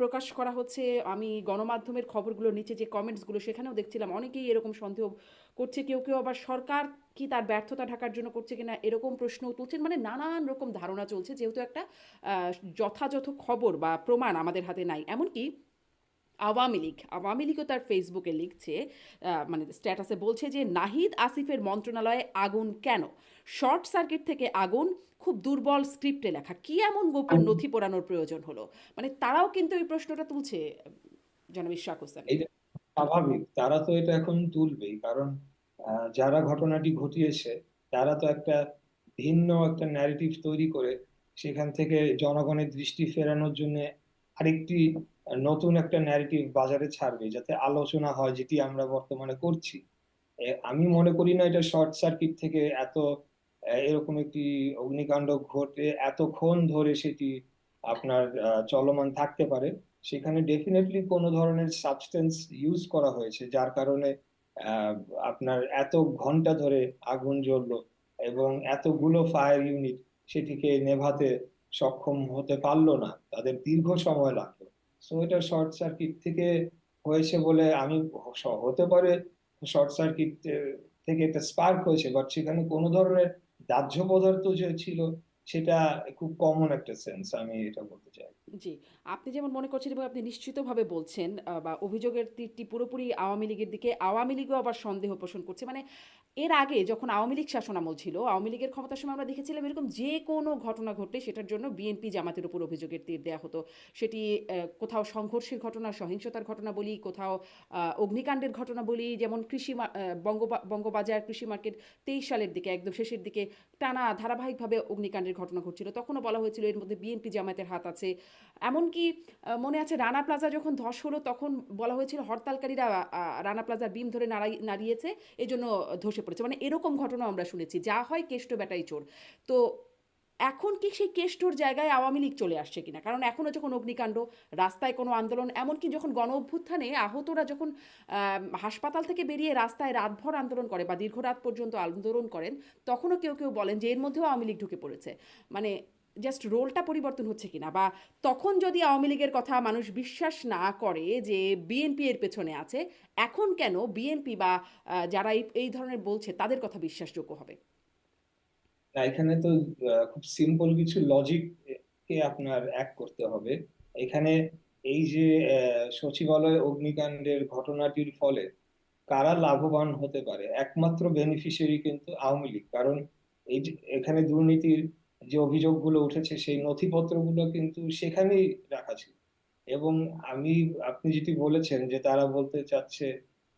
প্রকাশ করা হচ্ছে। আমি গণমাধ্যমের খবরগুলোর নিচে যে কমেন্টসগুলো সেখানেও দেখছিলাম, অনেকেই এরকম সন্দেহ করছে। কেউ কেউ আবার সরকার কি তার ব্যর্থতা ঢাকার জন্য করছে কিনা এরকম প্রশ্নও তুলছেন। মানে নানান রকম ধারণা চলছে, যেহেতু একটা যথাযথ খবর বা প্রমাণ আমাদের হাতে নাই। এমনকি আওয়ামী লীগ, আওয়ামী লীগও তার ফেসবুকে লিখছে মানে স্ট্যাটাসে বলছে যে, নাহিদ আসিফের মন্ত্রণালয়ে আগুন কেন? শর্ট সার্কিট থেকে আগুন খুব দুর্বল স্ক্রিপ্টে লেখা। কি এমন গোপন নথি পোড়ানোর প্রয়োজন হলো? মানে তারাও কিন্তু এই প্রশ্নটা তুলছে জনাব ইশরাক হোসেন। স্বাভাবিক তারা তো এটা এখন তুলবেই কারণ যারা ঘটনাটি ঘটিয়েছে তারা তো একটা ভিন্ন একটা ন্যারেটিভ তৈরি করে সেখান থেকে জনগণের দৃষ্টি ফেরানোর জন্য আরেকটি নতুন একটা ন্যারেটিভ বাজারে ছাড়বে যাতে আলোচনা হয় যেটি আমরা বর্তমানে করছি। আমি মনে করি না এটা শর্ট সার্কিট থেকে এত এরকম একটি অগ্নিকাণ্ড ঘটে, এতক্ষণ ধরে সেটি আপনার চলমান থাকতে পারে। সেখানে ডেফিনেটলি কোনো ধরনের সাবস্টেন্স ইউজ করা হয়েছে, যার কারণে আপনার এত ঘণ্টা ধরে আগুন জ্বললো এবং এতগুলো ফায়ার ইউনিট সেটিকে নেভাতে সক্ষম হতে পারল না। তাদের দীর্ঘ সময় লাগল। সো এটা শর্ট সার্কিট থেকে হয়েছে বলে আমি হতে পারে শর্ট সার্কিট থেকে একটা স্পার্ক হয়েছে বাট সেখানে কোনো ধরনের দাহ্য পদার্থ যে ছিল সেটা খুব কমন একটা সেন্স আমি এটা বলতে চাই। জি, আপনি যেমন মনে করছেন এবং আপনি নিশ্চিতভাবে বলছেন বা অভিযোগের তীরটি পুরোপুরি আওয়ামী লীগের দিকে, আওয়ামী লীগও আবার সন্দেহ পোষণ করছে। মানে এর আগে যখন আওয়ামী লীগ শাসনামল ছিল, আওয়ামী লীগের ক্ষমতার সময় আমরা দেখেছিলাম এরকম যে কোনো ঘটনা ঘটলে সেটার জন্য বিএনপি জামাতের উপর অভিযোগের তীর দেওয়া হতো। সেটি কোথাও সংঘর্ষের ঘটনা, সহিংসতার ঘটনা বলি, কোথাও অগ্নিকাণ্ডের ঘটনা বলি, যেমন কৃষি বঙ্গবা- বঙ্গবাজার কৃষি মার্কেট তেইশ সালের দিকে, একদম শেষের দিকে টানা ধারাবাহিকভাবে অগ্নিকাণ্ডের ঘটনা ঘটছিল। তখনও বলা হয়েছিল এর মধ্যে বিএনপি জামাতের হাত আছে এমনকি মনে আছে রানা প্লাজা যখন ধস হলো তখন বলা হয়েছিল হরতালকারীরা রানা প্লাজার বিম ধরে নাড়িয়েছে এই জন্য ধসে পড়েছে। মানে এরকম ঘটনা আমরা শুনেছি। যা হয় কেষ্ট বেটাই চোর। তো এখন কি সেই কেষ্টর জায়গায় আওয়ামী লীগ চলে আসছে কিনা? কারণ এখনও যখন অগ্নিকাণ্ড, রাস্তায় কোনো আন্দোলন, এমনকি যখন গণ অভ্যুত্থানে আহতরা যখন হাসপাতাল থেকে বেরিয়ে রাস্তায় রাতভর আন্দোলন করে বা দীর্ঘ রাত পর্যন্ত আন্দোলন করেন, তখনও কেউ কেউ বলেন যে এর মধ্যেও আওয়ামী লীগ ঢুকে পড়েছে। মানে জাস্ট রোলটা পরিবর্তন হচ্ছে কিনা? বা তখন যদি আওয়ামী লীগের কথা মানুষ বিশ্বাস না করে যে বিএনপি এর পেছনে আছে, এখন কেন বিএনপি বা যারা এই ধরনের বলছে, তাদের কথা বিশ্বাসযোগ্য হবে? এখানে তো খুব সিম্পল কিছু লজিক কে আপনার এক করতে হবে। এখানে এই যে সচিবালয় অগ্নিকাণ্ডের ঘটনাটির ফলে কারা লাভবান হতে পারে? একমাত্র বেনিফিশিয়ারি কিন্তু আওয়ামী লীগ। কারণ এই এখানে দুর্নীতির যে অভিযোগগুলো উঠেছে, সেই নথিপত্রগুলো কিন্তু সেখানেই রাখা ছিল। এবং আমি, আপনি যেটি বলেছেন যে তারা বলতে চাচ্ছে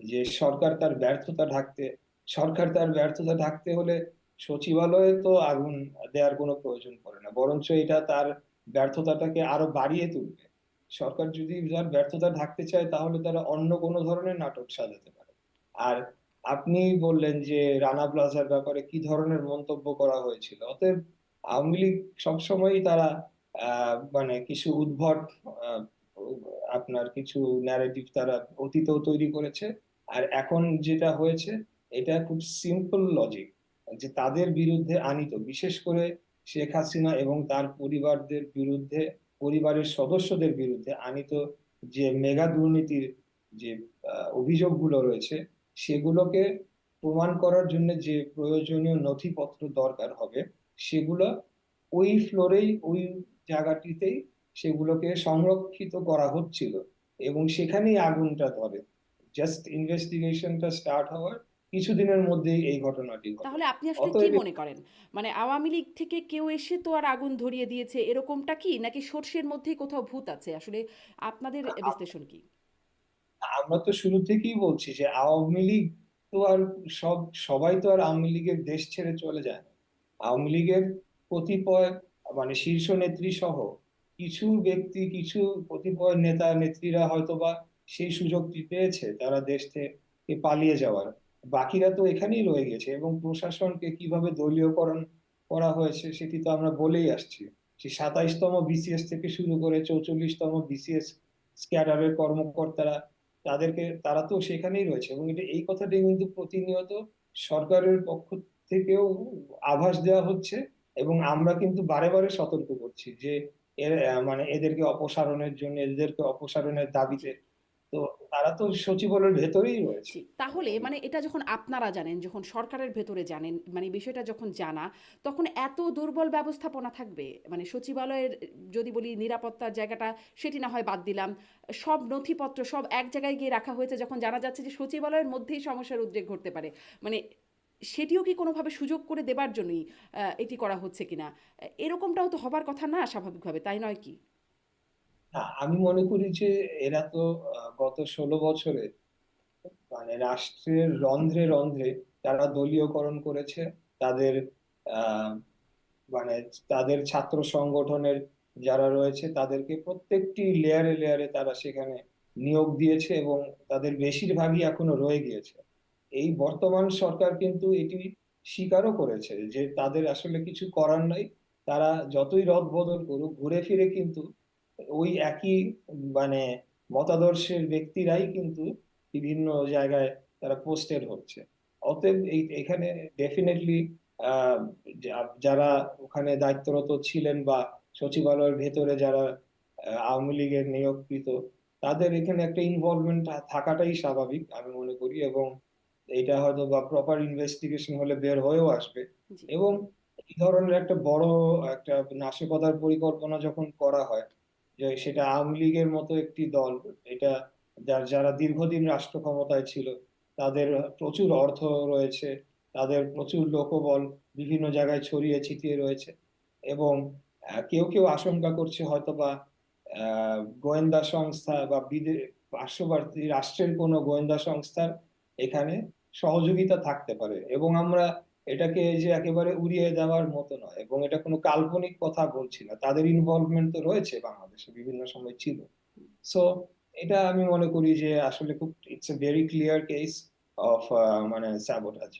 যে সরকার তার ব্যর্থতা ঢাকতে, সরকার তার ব্যর্থতা ঢাকতে হলে সচিবালয়ে তো আগুন দেওয়ার কোনো প্রয়োজন পড়ে না। বরঞ্চ এটা তার ব্যর্থতাটাকে আরও বাড়িয়ে তুলবে। সরকার যদি তার ব্যর্থতা ঢাকতে চায়, তাহলে তারা অন্য কোনো ধরনের নাটক সাজাতে পারে। আর আপনি বললেন যে রানা প্লাজার ব্যাপারে কি ধরনের মন্তব্য করা হয়েছিল? অতএব আওয়ামী লীগ সবসময়ই তারা মানে কিছু উদ্ভট আপনার কিছু ন্যারেটিভ তারা অতীতেও তৈরি করেছে। আর এখন যেটা হয়েছে, এটা খুব সিম্পল লজিক যে তাদের বিরুদ্ধে আনিত। বিশেষ করে শেখ হাসিনা এবং তার পরিবারদের বিরুদ্ধে, পরিবারের সদস্যদের বিরুদ্ধে আনিত যে মেগা দুর্নীতির যে অভিযোগগুলো রয়েছে, সেগুলোকে প্রমাণ করার জন্য যে প্রয়োজনীয় নথিপত্র দরকার হবে সেগুলো ওই ফ্লোরেই ওই জায়গাটিতেই সেগুলোকে সংরক্ষিত করা হচ্ছিল এবং সেখানেই আগুনটা ধরে। জাস্ট ইনভেস্টিগেশনটা স্টার্ট হওয়ার কিছুদিনের মধ্যেই এই ঘটনাটি তাহলে আপনি আসলে কি মনে করেন? মানে আওয়ামী লীগ থেকে কেউ এসে তো আর আগুন ধরিয়ে দিয়েছে এরকমটা কি? নাকি সর্ষের মধ্যেই কোথাও ভূত আছে? আসলে আপনাদের বিশ্লেষণ কি? আমরা তো শুরু থেকেই বলছি যে আওয়ামী লীগ তো আর সব সবাই তো আর আওয়ামী লীগের দেশ ছেড়ে চলে যায় আওয়ামী লীগের কতিপয় মানে শীর্ষ নেত্রী সহ কিছু ব্যক্তি, কিছু কতিপয় নেতা, নেত্রীরা হয়তোবা সেই সুযোগটি পেয়েছে তারা দেশ থেকে পালিয়ে যাওয়ার। বাকিরা তো এখানেই রয়ে গেছে এবং প্রশাসনকে কীভাবে দলীয়করণ করা হয়েছে সেটি তো আমরা বলেই আসছি। সেই সাতাইশতম বিসিএস থেকে শুরু করে চৌচল্লিশতম বিসিএস ক্যাডারের কর্মকর্তারা তাদেরকে, তারা তো সেখানেই রয়েছে এবং এটা, এই কথাটি কিন্তু প্রতিনিয়ত সরকারের পক্ষ থেকেও আভাস দেওয়া হচ্ছে এবং আমরা কিন্তু বারে বারে সতর্ক করছি যে এর মানে এদেরকে অপসারণের জন্য, এদেরকে অপসারণের দাবিতে। তো তারা তো সচিবালয়ের ভেতরেই রয়েছে। তাহলে মানে এটা যখন আপনারা জানেন, যখন সরকারের ভেতরে জানেন মানে বিষয়টা যখন জানা, তখন এত দুর্বল ব্যবস্থাপনা থাকবে? মানে সচিবালয়ের, যদি বলি নিরাপত্তার জায়গাটা, সেটি না হয় বাদ দিলাম। সব নথিপত্র সব এক জায়গায় গিয়ে রাখা হয়েছে, যখন জানা যাচ্ছে যে সচিবালয়ের মধ্যেই সমস্যার উদ্রেক ঘটতে পারে। মানে সেটিও কি কোনোভাবে সুযোগ করে দেবার জন্যই এটি করা হচ্ছে কিনা? এরকমটাও তো হবার কথা না স্বাভাবিকভাবে, তাই নয় কি? আমি মনে করি যে এরা তো গত ষোলো বছরে মানে রাষ্ট্রের রন্ধ্রে রন্ধ্রে তারা দলীয়করণ করেছে, তাদের মানে তাদের ছাত্র সংগঠনের যারা রয়েছে তাদেরকে প্রত্যেকটি লেয়ারে লেয়ারে তারা সেখানে নিয়োগ দিয়েছে এবং তাদের বেশিরভাগই এখনও রয়ে গিয়েছে। এই বর্তমান সরকার কিন্তু এটি স্বীকারও করেছে যে তাদের আসলে কিছু করার নাই। তারা যতই রদ বদল করুক, ঘুরে ফিরে কিন্তু ওই একই মানে মতাদর্শের ব্যক্তিরাই কিন্তু বিভিন্ন জায়গায় তারা পোস্টেড হচ্ছে। অতএব এই, এখানে ডেফিনেটলি যারা ওখানে দায়িত্বরত ছিলেন বা সচিবালয়ের ভেতরে যারা আওয়ামী লীগের নিয়োগকৃত, তাদের এখানে একটা ইনভলভমেন্ট থাকাটাই স্বাভাবিক আমি মনে করি এবং এটা হয়তো বা প্রপার ইনভেস্টিগেশন হলে বের হয়েও আসবে। এবং এই ধরনের একটা বড় একটা নাশকতার পরিকল্পনা যখন করা হয় যে সেটা আওয়ামী লীগের মতো একটি দল এটা যার যারা দীর্ঘদিন রাষ্ট্র ক্ষমতায় ছিল তাদের প্রচুর অর্থ রয়েছে তাদের প্রচুর লোকবল বিভিন্ন জায়গায় ছড়িয়ে ছিটিয়ে রয়েছে এবং কেউ কেউ আশঙ্কা করছে হয়তোবা আহ গোয়েন্দা সংস্থা বা বিদেশ পার্শ্ববর্তী রাষ্ট্রের কোনো গোয়েন্দা সংস্থার এখানে সহযোগিতা থাকতে পারে এবং আমরা এটাকে যে একেবারে উড়িয়ে দেওয়ার মতো নয় এবং এটা কোনো কাল্পনিক কথা বলছি না। তাদের ইনভলভমেন্ট তো রয়েছে বাংলাদেশে বিভিন্ন সময় ছিল। সো এটা আমি মনে করি যে আসলে খুব it's a very clear case of মানে স্যাবোটাজ